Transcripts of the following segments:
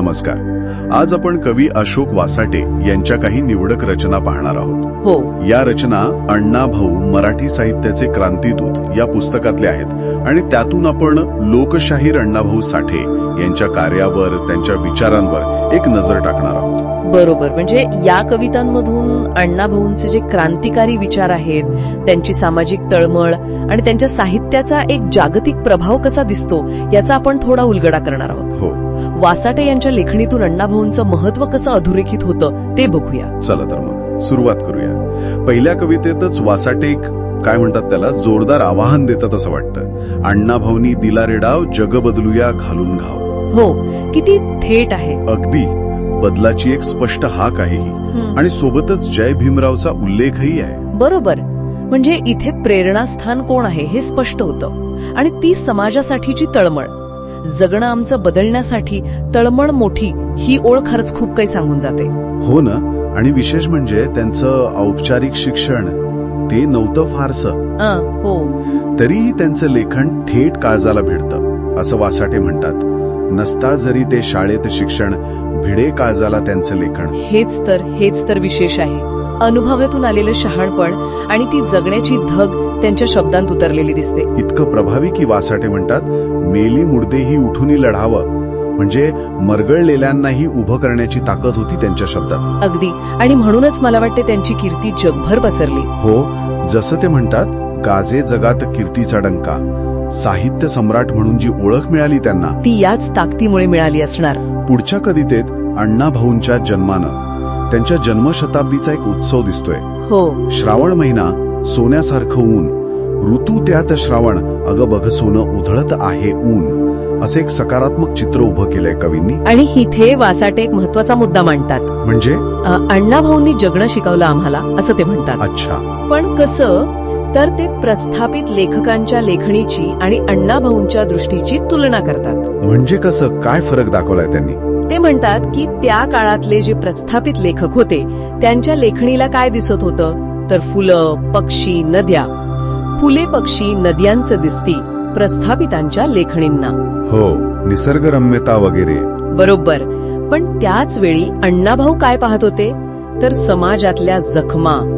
नमस्कार. आज आपण कवी अशोक वासाटे यांच्या काही निवडक रचना पाहणार आहोत. हो. या रचना अण्णा भाऊ मराठी साहित्याचे क्रांतीदूत या पुस्तकातल्या आहेत. आणि त्यातून आपण लोकशाहीर अण्णाभाऊ साठे यांच्या कार्यावर त्यांच्या विचारांवर एक नजर टाकणार आहोत. बरोबर. म्हणजे या कवितांमधून अण्णाभाऊंचे जे क्रांतिकारी विचार आहेत त्यांची सामाजिक तळमळ आणि त्यांच्या साहित्याचा एक जागतिक प्रभाव कसा दिसतो याचा आपण थोडा उलगडा करणार आहोत. हो. वासाटे यांच्या लेखणीतून अण्णाभाऊंचं महत्त्व कसं अधोरेखित होतं ते बघूया. चला तर मग सुरुवात करूया. पहिल्या कवितेतच वासाटे एक काय म्हणतात त्याला? जोरदार आवाहन देतात असं वाटतं. अण्णा भाऊनी दिला रेडाव जग बदलूया घालून घाव. हो किती थेट आहे. अगदी. बदलाची एक स्पष्ट हाक आहे ही. आणि सोबतच जय भीमरावचा उल्लेखही आहे. बरोबर. म्हणजे इथे प्रेरणास्थान कोण आहे हे स्पष्ट होतं. आणि ती समाजासाठीची तळमळ. जगणं आमचं बदलण्यासाठी तळमळ मोठी ही ओळ खरंच खूप काही सांगून जाते. हो ना? आणि विशेष म्हणजे त्यांचं औपचारिक शिक्षण ते नव्हतं फारसं. अं, हो. तरीही त्यांचं लेखन थेट काळजाला भिडतं असं वासाटे म्हणतात. नसता जरी ते शाळेत शिक्षण भिडे काळजाला त्यांचं लेखन. हेच तर हेच तर विशेष आहे. अनुभवातून आलेलं शहाणपण आणि ती जगण्याची धग त्यांच्या शब्दांत उतरलेली दिसते. इतकं प्रभावी की वासाटे म्हणतात मेली मुर्देही उठूनही लढावं म्हणजे मरगळलेल्यांनाही उभं करण्याची ताकद होती त्यांच्या शब्दात. अगदी. आणि म्हणूनच मला वाटते त्यांची कीर्ती जगभर पसरली. हो जसं ते म्हणतात गाजे जगात कीर्तीचा डंका. साहित्य सम्राट म्हणून जी ओळख मिळाली त्यांना. ती याच ताकदीमुळे मिळाली असणार. पुढच्या कवितेत अण्णा भाऊंच्या जन्मानं. त्यांच्या जन्मशताब्दीचा एक उत्सव दिसतोय. हो. श्रावण महिना सोन्यासारखं ऊन. ऋतू त्यात श्रावण. अगं बघ सोनं उधळत आहे ऊन. असे एक सकारात्मक चित्र उभं केलंय कवींनी. आणि इथे वासाटे एक महत्त्वाचा मुद्दा मांडतात. म्हणजे? अ, अण्णाभाऊंनी जगणं शिकवलं आम्हाला असं ते म्हणतात. अच्छा. पण कसं तर ते प्रस्थापित लेखकांच्या लेखणीची आणि अण्णाभाऊंच्या दृष्टीची तुलना करतात. म्हणजे कसं? काय फरक दाखवलाय त्यांनी? ते म्हणतात की त्या काळातले जे प्रस्थापित लेखक होते त्यांच्या लेखणीला काय दिसत होतं? तर फुलं पक्षी नद्या. फुले पक्षी नद्यांचं दिसती. प्रस्थापितांच्या लेखणींना. हो निसर्गरम्यता वगैरे. बरोबर. पण त्याच वेळी अण्णाभाऊ काय पाहत होते? तर समाजातल्या जखमा.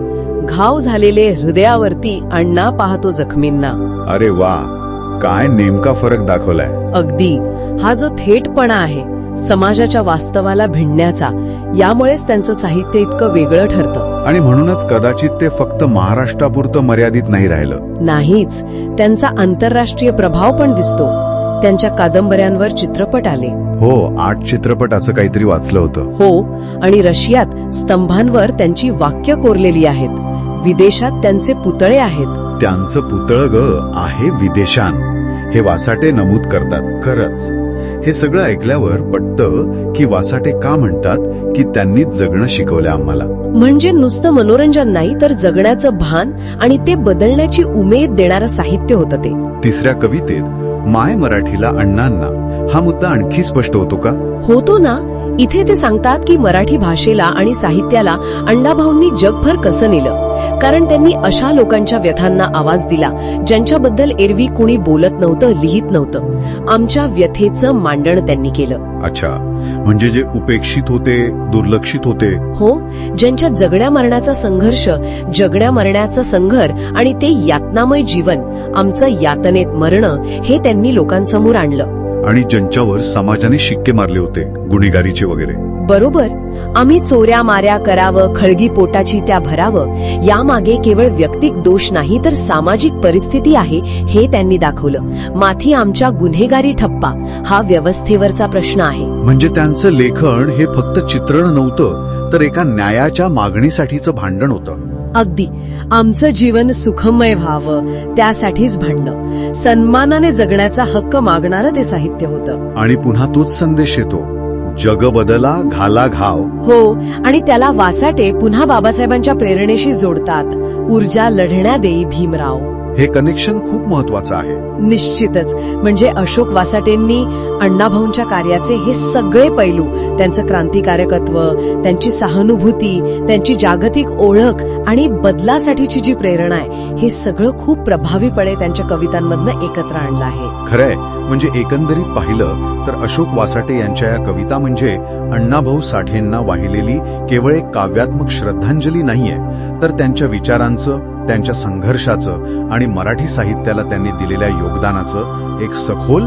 घाव झालेले हृदयावरती अण्णा पाहतो जखमींना. अरे वा काय नेमका फरक दाखवलाय. अगदी. हा जो थेटपणा आहे समाजाच्या वास्तवाला भिडण्याचा यामुळेच त्यांचं साहित्य इतकं वेगळं ठरतं. आणि म्हणूनच कदाचित ते फक्त महाराष्ट्रापुरतं मर्यादित नाही राहिलं. नाहीच त्यांचा आंतरराष्ट्रीय प्रभाव पण दिसतो. त्यांच्या कादंबऱ्यांवर चित्रपट आले. हो आठ चित्रपट असं काहीतरी वाचलं होतं. हो आणि रशियात स्तंभांवर त्यांची वाक्य कोरलेली आहेत. विदेशात त्यांचे पुतळे आहेत. त्यांचं पुतळ ग आहे विदेशान. हे वासाटे नमूद करतात खरंच. हे सगळं ऐकल्यावर पटतं की वासाटे का म्हणतात की त्यांनी जगणं शिकवलं आम्हाला. म्हणजे नुसतं मनोरंजन नाही तर जगण्याचं भान आणि ते बदलण्याची उमेद देणारं साहित्य होतं ते. तिसऱ्या कवितेत माय मराठीला अण्णांना हा मुद्दा आणखी स्पष्ट होतो का? होतो ना. इथे ते सांगतात की मराठी भाषेला आणि साहित्याला अण्णाभाऊंनी जगभर कसं नेलं? कारण त्यांनी अशा लोकांच्या व्यथांना आवाज दिला ज्यांच्याबद्दल एरवी कुणी बोलत नव्हतं लिहित नव्हतं. आमच्या व्यथेचं मांडण त्यांनी केलं. अच्छा. म्हणजे जे उपेक्षित होते दुर्लक्षित होते? हो ज्यांच्या जगण्या मरण्याचा संघर्ष जगण्या मरण्याचं संघर आणि ते यातनामय जीवन आमचं यातनेत मरणं हे त्यांनी लोकांसमोर आणलं. आणि ज्यांच्यावर समाजाने शिक्के मारले होते गुन्हेगारीचे वगैरे. बरोबर. आम्ही चोऱ्या माऱ्या करावं खळगी पोटाची त्या भरावं यामागे केवळ व्यक्तिक दोष नाही तर सामाजिक परिस्थिती आहे हे त्यांनी दाखवलं. माथी आमच्या गुन्हेगारी ठप्पा हा व्यवस्थेवरचा प्रश्न आहे. म्हणजे त्यांचं लेखन हे फक्त चित्रण नव्हतं तर एका न्यायाच्या मागणीसाठीचं भांडण होतं. अगदी. आमचं जीवन सुखमय व्हावं त्यासाठीच भांडणं. सन्मानाने जगण्याचा हक्क मागणारं ते साहित्य होतं. आणि पुन्हा तोच संदेश येतो. जग बदला घाला घाव हो आणि त्याला वासाटे पुन्हा बाबासाहेबांच्या प्रेरणेशी जोडतात. ऊर्जा लढण्या देई भीमराव. हे कनेक्शन खूप महत्वाचं आहे. निश्चितच. म्हणजे अशोक वासाटेंनी अण्णाभाऊंच्या कार्याचे हे सगळे पैलू त्यांचं क्रांतिकारकत्व त्यांची सहानुभूती त्यांची जागतिक ओळख आणि बदलासाठीची जी प्रेरणा आहे हे सगळं खूप प्रभावीपणे त्यांच्या कवितांमधनं एकत्र आणलं आहे. खरंय. म्हणजे एकंदरीत पाहिलं तर अशोक वासाटे यांच्या या कविता म्हणजे अण्णाभाऊ साठेंना वाहिलेली केवळ एक काव्यात्मक श्रद्धांजली नाहीये तर त्यांच्या विचारांचं त्यांच्या संघर्षाचं आणि मराठी साहित्याला त्यांनी दिलेल्या योगदानाचं एक सखोल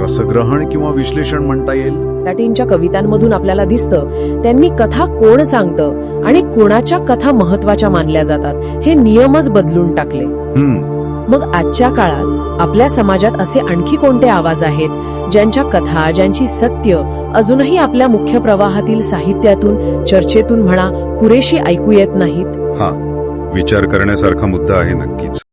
रसग्रहण किंवा विश्लेषण म्हणता येईल. मराठींच्या कवितांमधून आपल्याला दिसतं त्यांनी कथा कोण सांगतं आणि कोणाच्या कथा महत्त्वाच्या मानल्या जातात हे नियमच बदलून टाकले. हम्म. मग आजच्या काळात आपल्या समाजात असे आणखी कोणते आवाज आहेत ज्यांच्या कथा ज्यांची सत्य अजूनही आपल्या मुख्य प्रवाहातील साहित्यातून चर्चेतून म्हणा पुरेशी ऐकू येत नाहीत? हा. विचार करण्यासारखा मुद्दा आहे नक्कीच.